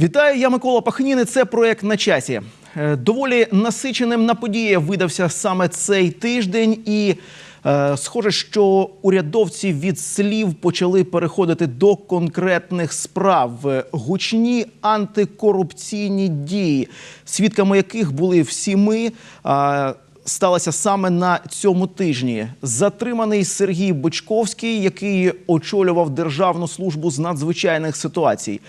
Вітаю, я Микола Пахніни. Це проект на часі. Е, Доволі насиченим на події видався саме цей тиждень, і е, схоже, що урядовці від слів почали переходити до конкретних справ. Гучні антикорупційні дії, свідками яких були всі ми. е, Сталося саме на цьому тижні. Затриманий Сергій Бочковський, який очолював Державну службу з надзвичайних ситуацій.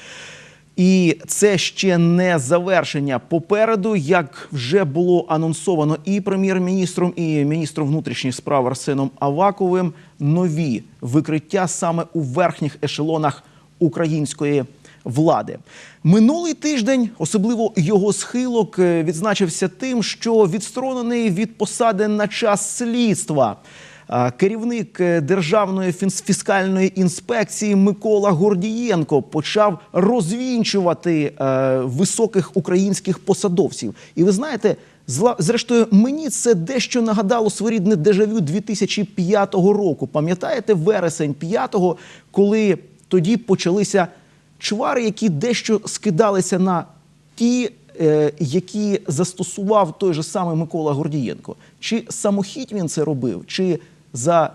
І це ще не завершення. Попереду, як вже було анонсовано і прем'єр-міністром, і міністром внутрішніх справ Арсеном Аваковим, нові викриття саме у верхніх ешелонах української влади. Минулий тиждень, особливо його схилок, е, відзначився тим, що відсторонений від посади на час слідства. Керівник е, Державної фіскальної інспекції Микола Гордієнко почав розвінчувати е, високих українських посадовців. І ви знаєте, зрештою, мені це дещо нагадало своєрідне дежавю 2005 року. Пам'ятаєте, вересень 5-го, коли тоді почалися чвари, які дещо скидалися на ті, е, які застосував той же самий Микола Гордієнко. Чи самохідь він це робив, чи за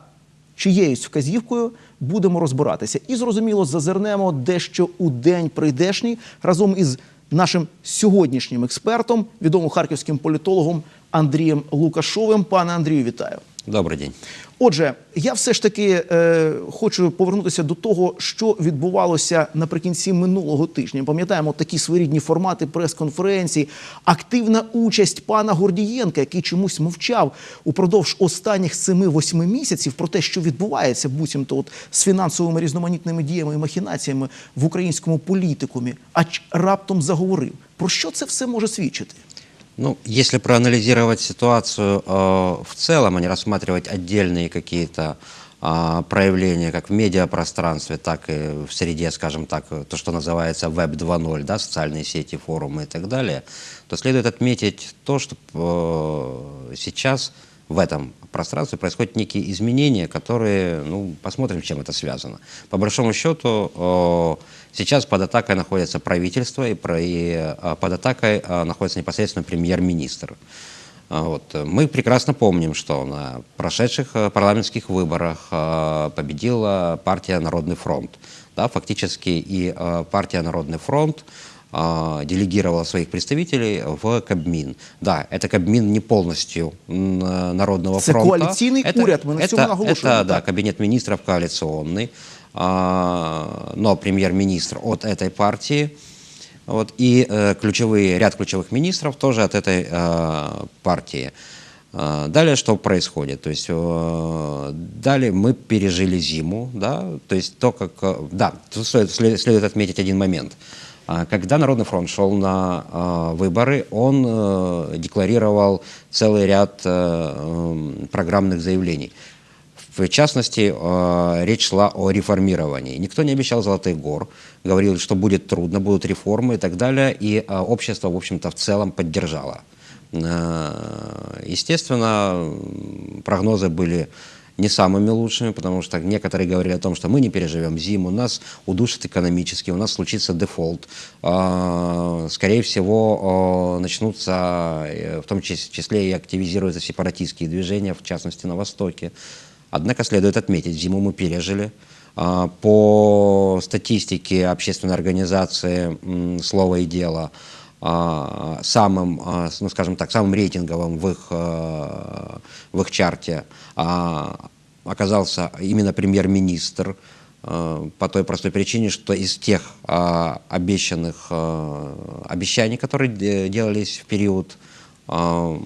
чиєюсь вказівкою будемо розбиратися. І зрозуміло, зазирнемо дещо у день прийдешній разом із нашим сьогоднішнім експертом, відомим харківським політологом Андрієм Лукашовим. Пане Андрію, вітаю. Добрый день. Отже, я все ж таки е, хочу повернутися до того, що відбувалося наприкінці минулого тижня. Пам'ятаємо такі своєрідні формати прес-конференцій, активна участь пана Гордієнка, який чомусь мовчав упродовж останніх 7-8 місяців про те, що відбувається буцімто от з фінансовими різноманітними діями і махінаціями в українському політикумі, а раптом заговорив. Про що це все може свідчити? Ну, если проанализировать ситуацию э, в целом, а не рассматривать отдельные какие-то а, проявления как в медиапространстве, так и в среде, скажем так, то, что называется Web 2.0, да, социальные сети, форумы и так далее, то следует отметить то, что э, сейчас в этом пространстве происходят некие изменения, которые, ну, посмотрим, чем это связано. По большому счету, сейчас под атакой находится правительство, и, про- и, э, под атакой э, находится непосредственно премьер-министр. А Вот. Мы прекрасно помним, что на прошедших парламентских выборах победила партия «Народный фронт». Да, фактически и партия «Народный фронт» делегировала своих представителей в Кабмин. Да, это Кабмин не полностью э, Народного Это фронта. коалиционный это, уряд, мы на цьому наголошуємо, это, да, так. кабинет министров коалиционный, а, но премьер-министр от этой партии. Вот, и э, ключевые, ряд ключевых министров тоже от этой э, партии. Э, Далее что происходит? То есть далее мы пережили зиму, да, то есть то, как... Да, тут стоит- след- следует отметить один момент. А, Когда Народный фронт шел на э, выборы, он э, декларировал целый ряд э, программных заявлений. В частности, э, речь шла о реформировании. Никто не обещал золотых гор, говорил, что будет трудно, будут реформы и так далее, и э, общество, в общем-то, в целом поддержало. Естественно, прогнозы были не самыми лучшими, потому что некоторые говорили о том, что мы не переживем зиму, нас удушит экономически, у нас случится дефолт, Э, скорее всего, начнутся, э, в том чис- числе и активизируются сепаратистские движения, в частности на Востоке. Однако следует отметить, зиму мы пережили. А, По статистике общественной организации «Слово и дело» а, самым, а, ну, скажем так, самым рейтинговым в их, э, в их чарте а, оказался именно премьер-министр э, по той простой причине, что из тех а, обещанных э, обещаний, которые де- делались в период а,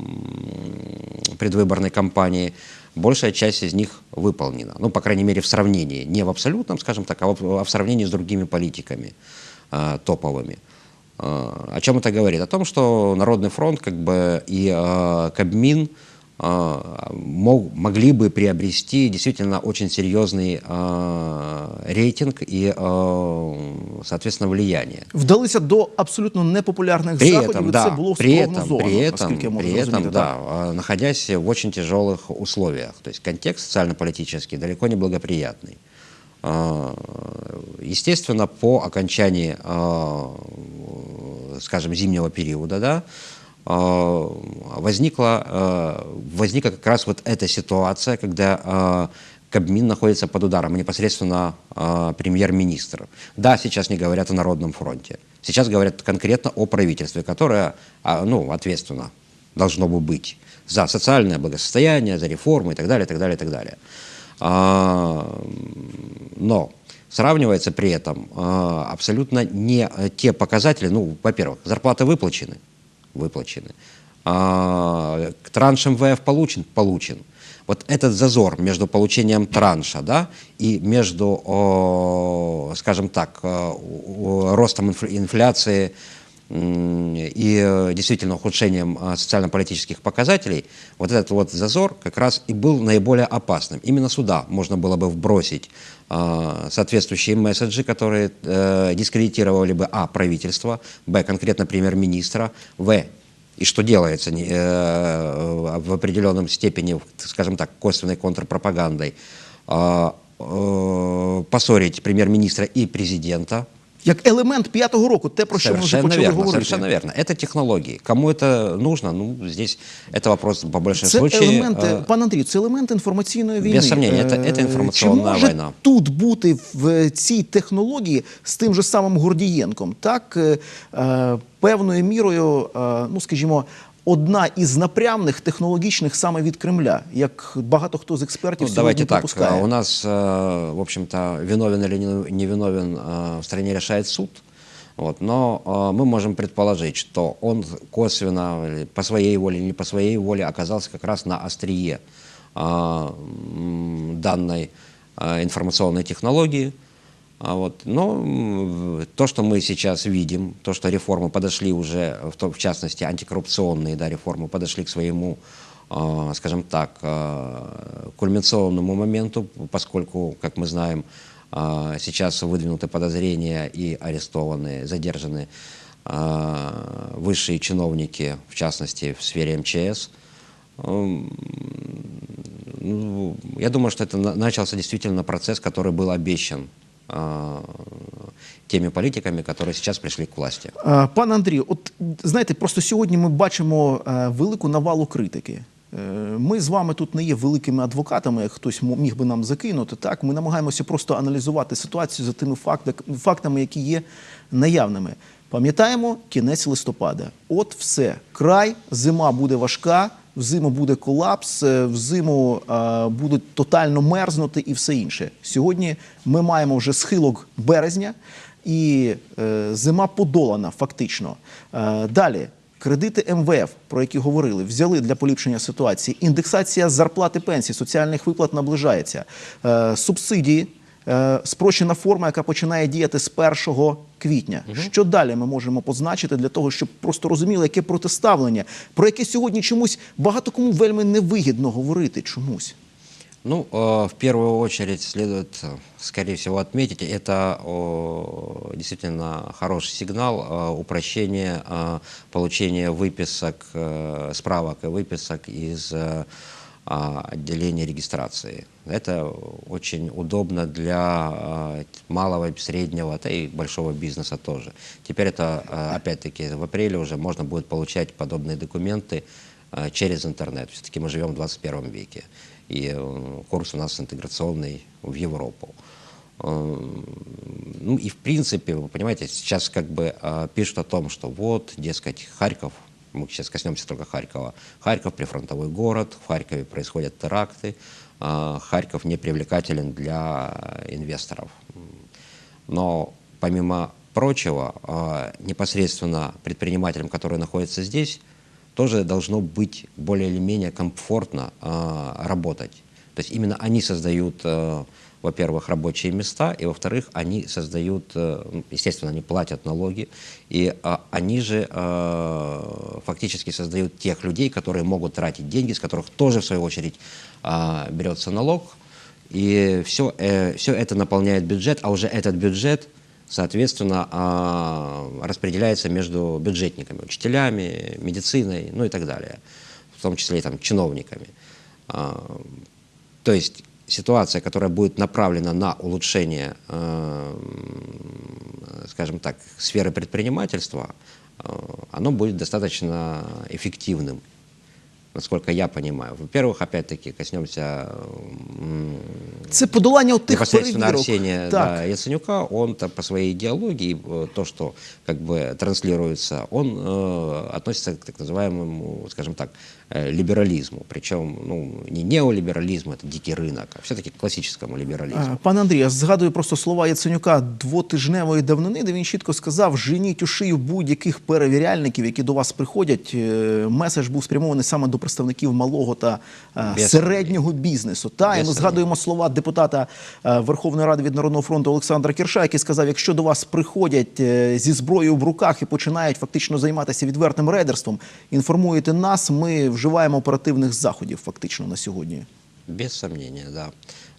предвыборной кампании, большая часть из них выполнена. Ну, по крайней мере, в сравнении. Не в абсолютном, скажем так, а в, сравнении с другими политиками а, топовыми. А, О чем это говорит? О том, что Народный фронт как бы и Кабмин мог- могли бы приобрести действительно очень серьезный а, рейтинг и, а, соответственно, влияние. Вдалися до абсолютно непопулярних При заходів, этом, і да, це було при этом, спрогнозовано, при этом, наскільки я можу при этом, зрозуміти. да, так? а, находясь в очень тяжелых условиях. То есть контекст социально-политический далеко не благоприятный. А, Естественно, по окончании а, скажем, зимнего периода, да, э, возникла, э, возникла как раз вот эта ситуация, когда э, Кабмин находится под ударом, непосредственно э, премьер-министр. Да, сейчас не говорят о Народном фронте. Сейчас говорят конкретно о правительстве, которое ну, ответственно должно бы быть за социальное благосостояние, за реформы и так далее, и так далее, и так далее. Но сравнивается при этом абсолютно не э, те показатели, ну, во-первых, зарплаты выплачены, выплачены, а, транш МВФ получен, получен. Вот этот зазор между получением транша, да, и между, о, скажем так, э, о, ростом инфля- инфляции м, и э, действительно ухудшением э, социально-политических показателей, вот этот вот зазор как раз и был наиболее опасным. Именно сюда можно было бы вбросить э, соответствующие месседжи, которые э, дискредитировали бы а. правительство, б. конкретно премьер-министра, в. и что делается э, в определенном степени, скажем так, косвенной контрпропагандой, э, поссорить премьер-министра и президента, Як елемент п'ятого року, те, про що ми вже Совершенно почали верно, говорити. совершенно верно. Это технологии. Кому это нужно? Ну, здесь это вопрос по большей Це случае. елемент, э, пан Андрій, це елемент інформаційної війни. Без сомнения, це- Е, це інформаційна Чи може війна. тут бути в цій технології з тим же самим Гордієнком? Так, е, е, певною мірою, е, ну скажімо, одна із напрямних технологічних саме від Кремля, як багато хто з експертів Ну, сьогодні давайте так, припускає. э, у нас, э, в общем-то, виновен или не- не виновен э, в стране решает суд. Вот, но э, мы можем предположить, что он косвенно, или по своей воле, или не по своей воле, оказался как раз на острие э, м, данной э, информационной технологии. А вот, но м, то, что мы сейчас видим, то, что реформы подошли уже, в, том- в частности, антикоррупционные да, реформы подошли к своему, э, скажем так, э, кульминационному моменту, поскольку, как мы знаем, э, сейчас выдвинуты подозрения и арестованы, задержаны э, высшие чиновники, в частности, в сфере МЧС. Ну, я думаю, что это на- начался действительно процесс, который был обещан э, теми политиками, которые сейчас пришли к власти. Е, Пане Андрію, от знаєте, просто сьогодні ми бачимо е, велику навалу критики. Е, Ми з вами тут не є великими адвокатами, як хтось міг би нам закинути. Так, ми намагаємося просто аналізувати ситуацію за тими фактами, які є наявними. Пам'ятаємо кінець листопада. От все. Край, зима буде важка, взиму буде колапс, е, взиму е, будуть тотально мерзнути і все інше. Сьогодні ми маємо вже схилок березня і е, зима подолана фактично. Далі. Кредити МВФ, про які говорили, взяли для поліпшення ситуації. Індексація зарплати пенсій, соціальних виплат наближається. Субсидії, спрощена форма, яка починає діяти з 1 квітня. Що далі ми можемо позначити для того, щоб просто розуміли, яке протиставлення, про яке сьогодні чомусь багато кому вельми невигідно говорити чомусь. Ну, э, в первую очередь следует, э, скорее всего, отметить, это о, действительно хороший сигнал э, упрощения э, получения выписок, э, справок и выписок из а, отделения регистрации. Это очень удобно для э, малого, среднего, да и большого бизнеса тоже. Теперь это, э, опять-таки, в апреле уже можно будет получать подобные документы через интернет. Все-таки мы живем в 21 веке, и э, курс у нас интеграционный в Европу. Э, Ну и в принципе, вы понимаете, сейчас как бы пишут о том, что вот, дескать, Харьков, мы сейчас коснемся только Харькова, Харьков прифронтовой город, в Харькове происходят теракты, э, Харьков не привлекателен для инвесторов. Но помимо прочего, э, непосредственно предпринимателям, которые находятся здесь, тоже должно быть более или менее комфортно э, работать. То есть именно они создают, во-первых, рабочие места, и во-вторых, они создают, э, ну, естественно, они платят налоги, и э, они же э, фактически создают тех людей, которые могут тратить деньги, с которых тоже, в свою очередь, э, берется налог, и все, все это наполняет бюджет, а уже этот бюджет, соответственно, а, распределяется между бюджетниками, учителями, медициной, ну и так далее, в том числе и там, чиновниками. А, То есть ситуация, которая будет направлена на улучшение, э, м, скажем так, сферы предпринимательства, э, э, оно будет достаточно эффективным, насколько я понимаю. Во-первых, опять-таки, коснемся м, Це подолання от тих непосредственно перевірок. Арсения Так. да, Яценюка, он-то по своей идеологии, э, то, что как бы транслируется, он э, относится к так называемому, скажем так, э, либерализму. Причем ну, не неолиберализму, это дикий рынок, а все-таки к классическому либерализму. Е, Пане Андрію, я згадую просто слова Яценюка двотижневої давнини, де він чітко сказав: женіть у шию будь-яких перевіряльників, які до вас приходять. Е, Меседж був спрямований саме до представників малого та е, Без середнього бізнесу. Та і ми Без згадуємо слова депутата е, Верховної Ради від Народного фронту Олександра Кірша, який сказав: якщо до вас приходять зі зброєю в руках і починають фактично займатися відвертим рейдерством, інформуєте нас. Ми вживаємо оперативних заходів фактично на сьогодні. Без сомнения, да.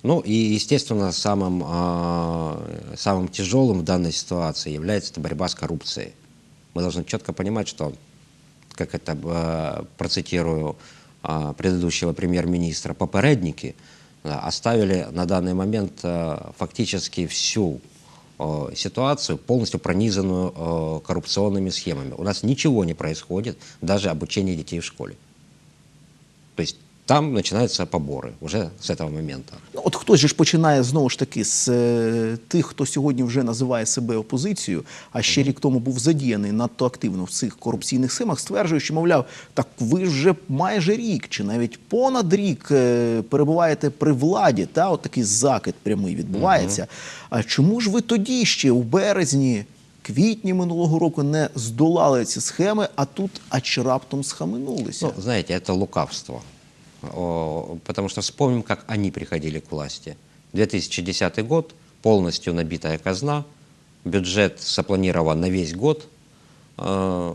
Ну и, естественно, самым, а, самым тяжелым в данной ситуации является это борьба с коррупцией. Мы должны четко понимать, что, как это э, процитирую а, предыдущего премьер-министра, попередники да, оставили на данный момент э, фактически всю э, ситуацию, полностью пронизанную э, коррупционными схемами. У нас ничего не происходит, даже обучение детей в школе. То есть там начинаются поборы уже с этого момента. Ну, от хтось же ж починає знову ж таки з е, тих, хто сьогодні вже називає себе опозицією, а ще рік тому був задіяний надто активно в цих корупційних схемах, стверджує, що мовляв, так ви вже майже рік чи навіть понад рік е, перебуваєте при владі. Та от такий закид прямий відбувається. А чому ж ви тоді ще у березні? Квітні минулого року не здолали ці схеми, а тут аж раптом схаменулися. Ну, знаете, это лукавство. О, потому что вспомним, как они приходили к власти. 2010 год, полностью набитая казна, бюджет запланирован на весь год. Э,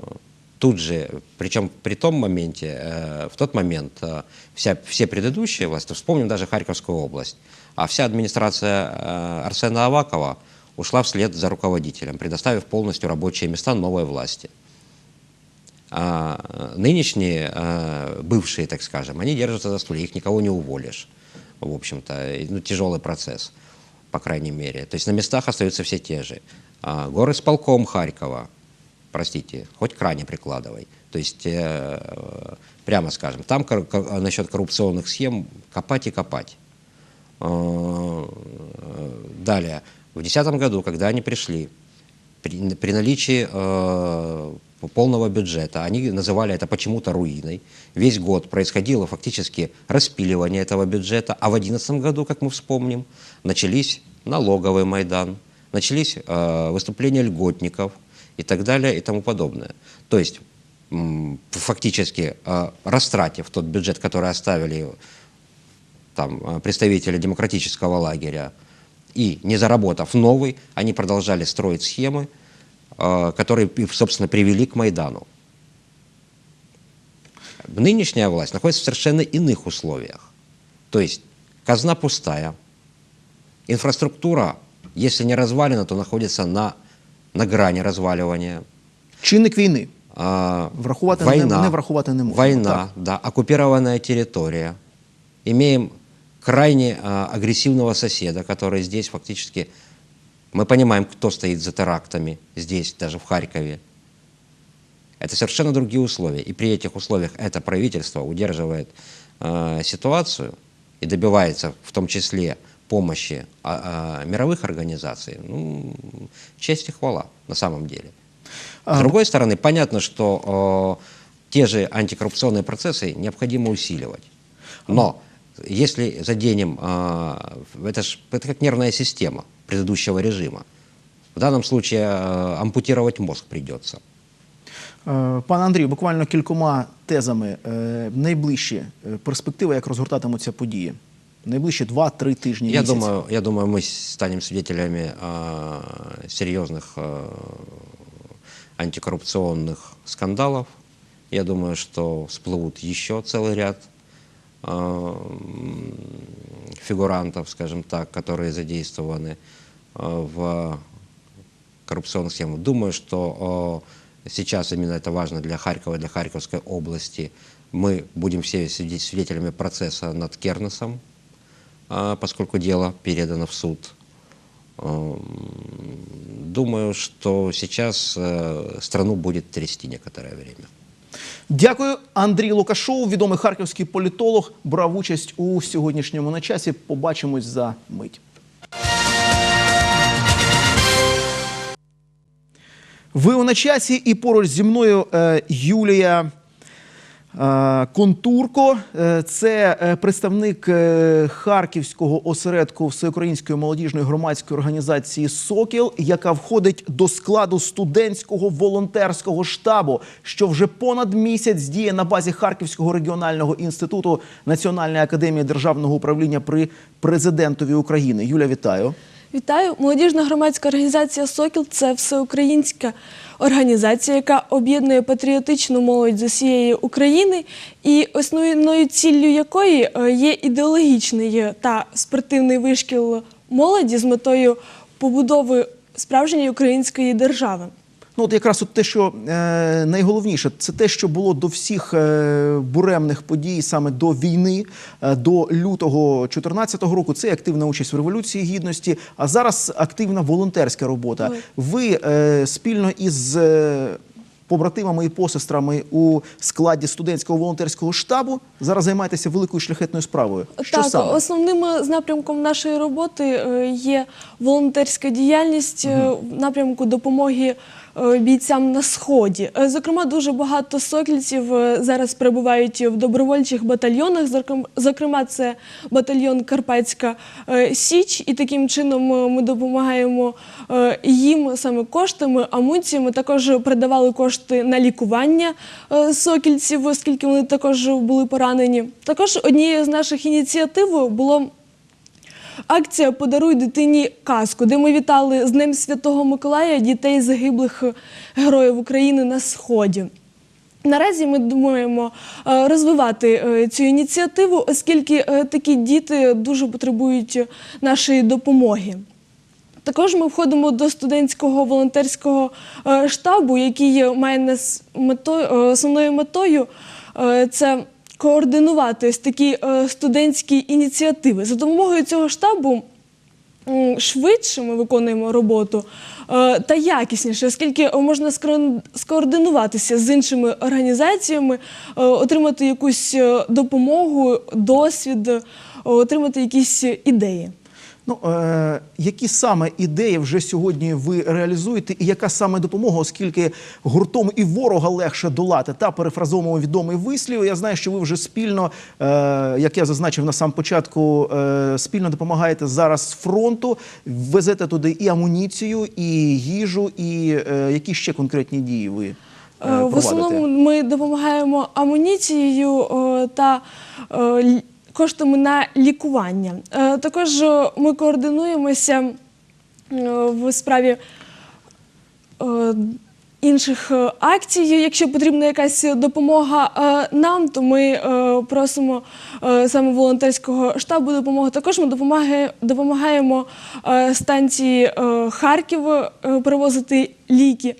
Тут же, причем при том моменте, э, в тот момент э, вся, все предыдущие власти, вспомним даже Харьковскую область, а вся администрация э, Арсена Авакова ушла вслед за руководителем, предоставив полностью рабочие места новой власти. А нынешние, э, бывшие, так скажем, они держатся за стулья, их никого не уволишь, в общем-то, ну, тяжелый процесс, по крайней мере. То есть на местах остаются все те же. А горосполком Харькова, простите, хоть кране прикладывай. То есть, э, прямо скажем, там насчет коррупционных схем копать и копать. Э, Далее, в 2010 году, когда они пришли, при, при наличии э, полного бюджета, они называли это почему-то руиной. Весь год происходило фактически распиливание этого бюджета, а в 2011 году, как мы вспомним, начались налоговый Майдан, начались э, выступления льготников и так далее и тому подобное. То есть фактически э, растратив тот бюджет, который оставили там, э, представители демократического лагеря, и не заработав новый, они продолжали строить схемы, э, которые, собственно, привели к Майдану. Нынешняя власть находится в совершенно иных условиях. То есть казна пустая, инфраструктура, если не развалена, то находится на, на грани разваливания. Чинник війни. А, Врахувати не- не врахувати не можна, Война, так. да, оккупированная территория. Имеем крайне а, агрессивного соседа, который здесь фактически... Мы понимаем, кто стоит за терактами здесь, даже в Харькове. Это совершенно другие условия. И при этих условиях это правительство удерживает э, ситуацию и добивается в том числе помощи а, а, мировых организаций. Ну, честь и хвала на самом деле. С А, другой стороны, понятно, что э, те же антикоррупционные процессы необходимо усиливать. Но если заденем, э, это, ж, это как нервная система предыдущего режима. В данном случае э, ампутировать мозг придется. Е, Пане Андрію, буквально кількома тезами. Е, Найближчі е, перспективи, як розгортатимуться події. Найближчі два-три тижні. Я місяць. думаю, я думаю, мы станем свидетелями э, серьезных э, антикоррупционных скандалов. Я думаю, что всплывут еще целый ряд э, м, фигурантов, скажем так, которые задействованы э, в коррупционных схемах. Думаю, что э, сейчас именно это важно для Харькова, для Харьковской области. Мы будем все свидетелями процесса над Кернесом, а, поскольку дело передано в суд. Эм, Думаю, что сейчас э, страну будет трясти некоторое время. Дякую. Андрій Лукашов, відомий харківський політолог, брав участь у сьогоднішньому на часі. Побачимось за мить. Ви у на часі і поруч зі мною е, Юлія. Е, Контурко, Е, це е, представник Харківського осередку Всеукраїнської молодіжної громадської організації Сокіл, яка входить до складу студентського волонтерського штабу, що вже понад місяць діє на базі Харківського регіонального інституту Національної академії державного управління при президентові України. Юля, вітаю. Вітаю! Молодіжна громадська організація Сокіл це всеукраїнська організація, яка об'єднує патріотичну молодь з усієї України, і основною ціллю якої е, є ідеологічний та спортивний вишкіл молоді з метою побудови справжньої української держави. Ну, от якраз от те, що е, найголовніше, це те, що було до всіх е, буремних подій, саме до війни, е, до лютого 2014 року. Це активна участь в революції гідності. А зараз активна волонтерська робота. Ой. Ви е, спільно із е, побратимами і посестрами у складі студентського волонтерського штабу зараз займаєтеся великою шляхетною справою. Що так, саме? основним е, напрямком нашої роботи е, є волонтерська діяльність е, в напрямку допомоги бійцям на сході. Е, Зокрема, дуже багато сокільців е, зараз перебувають в добровольчих батальйонах. Зокрем- Зокрема, це батальйон Карпатська е, Січ, і таким чином е, ми допомагаємо е, їм саме коштами, амуніціями. Також передавали кошти на лікування е, сокільців, оскільки вони також були поранені. Також однією з наших ініціатив було акція Подаруй дитині казку, де ми вітали з Днем Святого Миколая дітей загиблих героїв України на сході. Наразі ми думаємо е, розвивати е, цю ініціативу, оскільки е, такі діти дуже потребують нашої допомоги. Також ми входимо до студентського волонтерського штабу, який має основною метою це координувати ось такі е, студентські ініціативи. За допомогою цього штабу швидше ми виконуємо роботу е, та якісніше, оскільки можна скоординуватися з іншими організаціями, е, отримати якусь допомогу, досвід, отримати якісь ідеї. Ну, е, які саме ідеї вже сьогодні ви реалізуєте, і яка саме допомога, оскільки гуртом і ворога легше долати та перефразовуємо відомий вислів. Я знаю, що ви вже спільно, е, як я зазначив на сам початку, е, спільно допомагаєте зараз фронту, везете туди і амуніцію, і їжу, і е, які ще конкретні дії ви е, Е, В основному ми допомагаємо амуніцією е, та коштами на лікування. Е, Також е, ми координуємося е, в справі інших акцій. Якщо потрібна якась допомога нам, то ми просимо саме волонтерського штабу допомоги. Також ми допомагаємо станції Харків перевозити ліки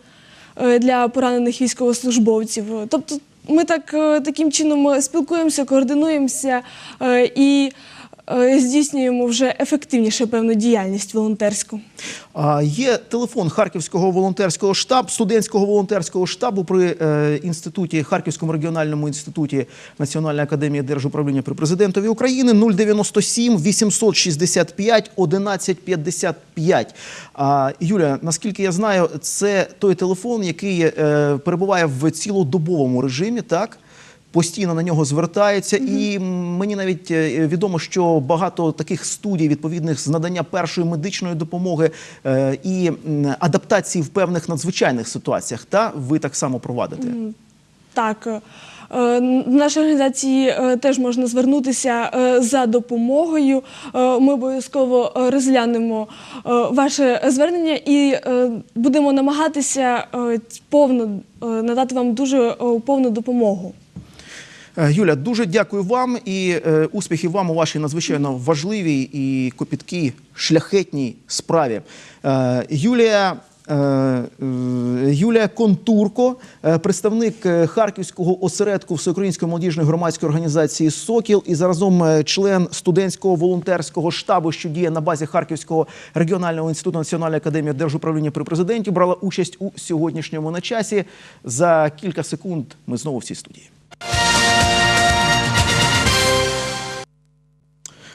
для поранених військовослужбовців. Тобто ми так, е, таким чином спілкуємося, координуємося е, і е, здійснюємо вже ефективніше певну діяльність волонтерську. А, Є телефон Харківського волонтерського штабу, студентського волонтерського штабу при е, інституті Харківському регіональному інституті Національної академії держуправління при президентові України 097 865 1155. А, Юля, наскільки я знаю, це той телефон, який е, перебуває в цілодобовому режимі, так? Постійно на нього звертаються, і мені навіть е, відомо, що багато таких студій відповідних з надання першої медичної допомоги е, і адаптації в певних надзвичайних ситуаціях. Та ви так само провадите. Так, е, в нашій організації е, теж можна звернутися е, за допомогою. Е, Ми обов'язково е, розглянемо е, ваше звернення і е, будемо намагатися е, повно е, надати вам дуже е, повну допомогу. Е, Юля, дуже дякую вам і е, успіхів вам у вашій надзвичайно важливій і копіткій шляхетній справі. Е, Юлія Юлія Контурко, представник Харківського осередку Всеукраїнської молодіжної громадської організації Сокіл і заразом член студентського волонтерського штабу, що діє на базі Харківського регіонального інституту Національної академії держуправління при президенті, брала участь у сьогоднішньому на часі. За кілька секунд ми знову в цій студії.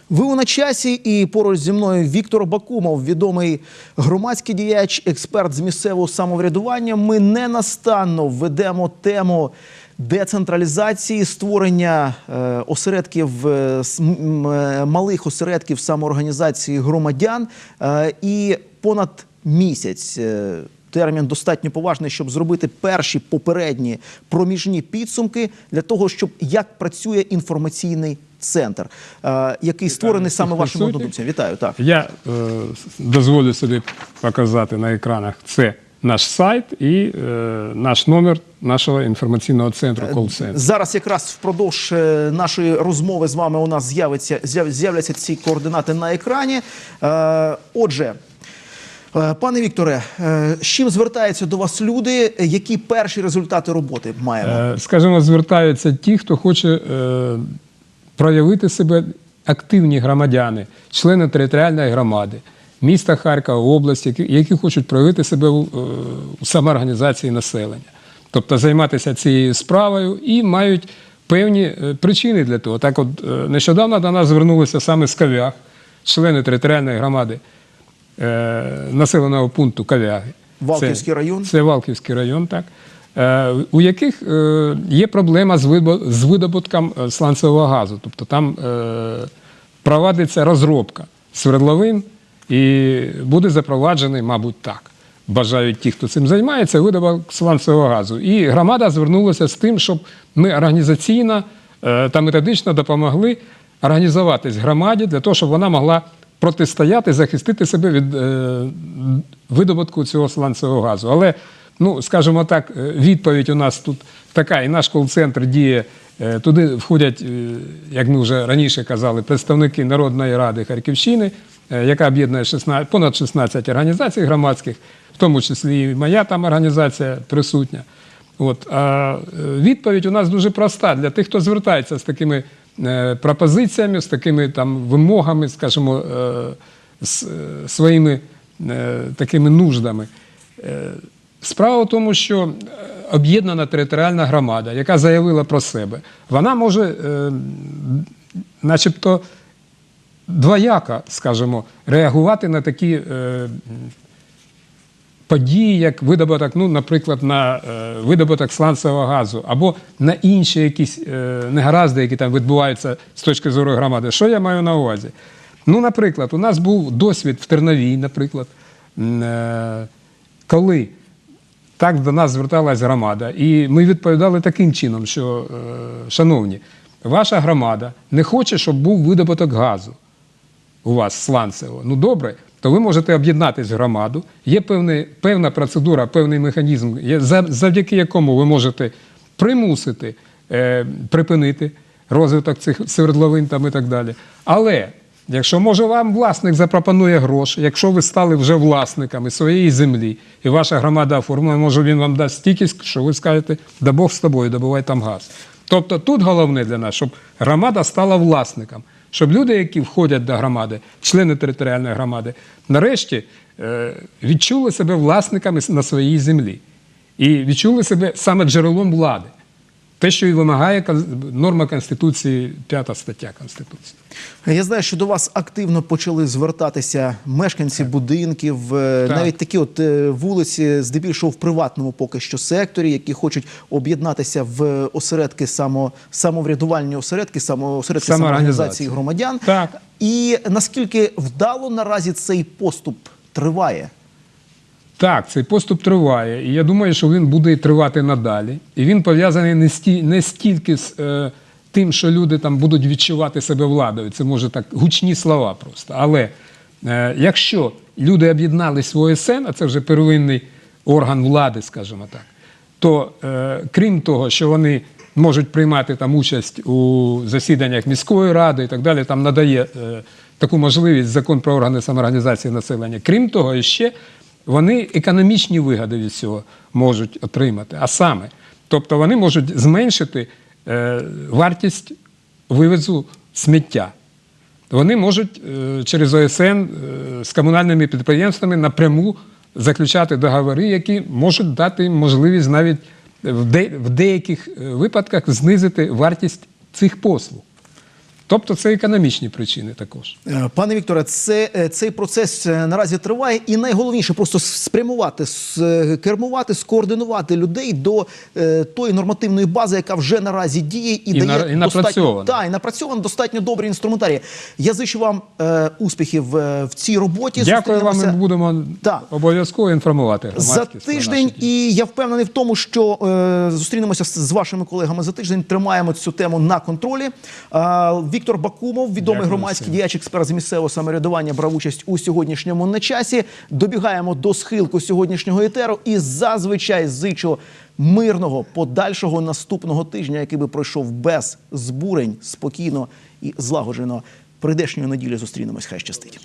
Ви у на часі і поруч зі мною Віктор Бакумов, відомий громадський діяч, експерт з місцевого самоврядування. Ми ненастанно ведемо тему децентралізації, створення е, осередків е, е, малих осередків самоорганізації громадян. І понад місяць. Е, Термін достатньо поважний, щоб зробити перші попередні проміжні підсумки для того, щоб як працює інформаційний центр, е, який створений саме присутніх. однодумцями. Вітаю, так. Я е, дозволю собі показати на екранах. Це наш сайт і е, наш номер нашого інформаційного центру кол-центру. Зараз якраз впродовж е, нашої розмови з вами у нас з'явиться з'являться ці координати на екрані. Е, Отже. Е, Пане Вікторе, е, з чим звертаються до вас люди? Які перші результати роботи маємо? Е, Скажімо, звертаються ті, хто хоче проявити себе активні громадяни, члени територіальної громади, міста Харкова, області, які, хочуть проявити себе у, е, самоорганізації населення, тобто займатися цією справою і мають певні причини для того. Так, от нещодавно до нас звернулися саме з Кав'ях, члени територіальної громади населеного пункту Кав'яги. Валківський район? Це Валківський район, так. Е, у яких е, є проблема з, видобутком е, сланцевого газу. Тобто там е, провадиться розробка свердловин і буде запроваджений, мабуть, так. Бажають ті, хто цим займається, видобуток сланцевого газу. І громада звернулася з тим, щоб ми організаційно е, та методично допомогли організуватись громаді для того, щоб вона могла протистояти, захистити себе від е, видобутку цього сланцевого газу. Але, ну, скажімо так, е, відповідь у нас тут така, і наш кол-центр діє. е, Туди входять, е, як ми вже раніше казали, представники Народної ради Харківщини, яка об'єднує 16, понад 16 організацій громадських, в тому числі і моя там організація присутня. От, а відповідь у нас дуже проста для тих, хто звертається з такими пропозиціями, з такими там вимогами, скажімо, е, з е, своїми е, такими нуждами. Е, Справа в тому, що е, об'єднана територіальна громада, яка заявила про себе, вона може, е, начебто, двояко, скажімо, реагувати на такі е, події, як видобуток, ну, наприклад, на е, видобуток сланцевого газу, або на інші якісь е, негаразди, які там відбуваються з точки зору громади. Що я маю на увазі? Ну, наприклад, у нас був досвід в Терновій, наприклад, е, коли так до нас зверталась громада, і ми відповідали таким чином, що, шановні, ваша громада не хоче, щоб був видобуток газу у вас сланцево. Ну добре, то ви можете об'єднатися в громаду. Є певний, певна процедура, певний механізм, завдяки якому ви можете примусити е, припинити розвиток цих свердловин там і так далі. Але якщо може вам власник запропонує гроші, якщо ви стали вже власниками своєї землі, і ваша громада оформлена, може він вам дасть стільки, що ви скажете, да Бог з тобою, добувай там газ. Тобто тут головне для нас, щоб громада стала власником, щоб люди, які входять до громади, члени територіальної громади, нарешті е, відчули себе власниками на своїй землі і відчули себе саме джерелом влади. Те, що і вимагає норма Конституції, п'ята стаття Конституції. Я знаю, що до вас активно почали звертатися мешканці будинків, е, Так. навіть такі от е, вулиці, здебільшого в приватному поки що секторі, які хочуть об'єднатися в осередки само, самоврядувальні осередки, само, осередки Самоорганізації. громадян. Так. І наскільки вдало наразі цей поступ триває? Так, цей поступ триває, і я думаю, що він буде тривати надалі. І він пов'язаний не, сті, не стільки з е, тим, що люди там будуть відчувати себе владою. Це може так гучні слова просто. Але е, якщо люди об'єднались в ОСН, а це вже первинний орган влади, скажімо так, то е, крім того, що вони можуть приймати там участь у засіданнях міської ради і так далі, там надає е, таку можливість закон про органи самоорганізації населення. Крім того, ще вони економічні вигоди від цього можуть отримати. А саме, тобто вони можуть зменшити е, вартість вивезу сміття. Вони можуть е, через ОСН е, з комунальними підприємствами напряму заключати договори, які можуть дати їм можливість навіть в, де, в деяких е, випадках знизити вартість цих послуг. Тобто це економічні причини також. Е, Пане Вікторе, це, е, цей процес е, наразі триває, і найголовніше просто спрямувати, кермувати, скоординувати людей до е, тої нормативної бази, яка вже наразі діє і, І дає на- і достатньо та, і напрацьовано достатньо добрі інструментарії. Я зичу вам е, успіхів в цій роботі. Дякую вам. Ми будемо Так. обов'язково інформувати за тиждень, і я впевнений в тому, що е, зустрінемося з, з вашими колегами за тиждень. Тримаємо цю тему на контролі. Е, Віктор Бакумов, відомий Дякую громадський діяч, експерт з місцевого самоврядування, брав участь у сьогоднішньому на часі. Добігаємо до схилку сьогоднішнього етеру і зазвичай зичу мирного подальшого наступного тижня, який би пройшов без збурень, спокійно і злагоджено. Прийдешньої неділі зустрінемось. Хай щастить.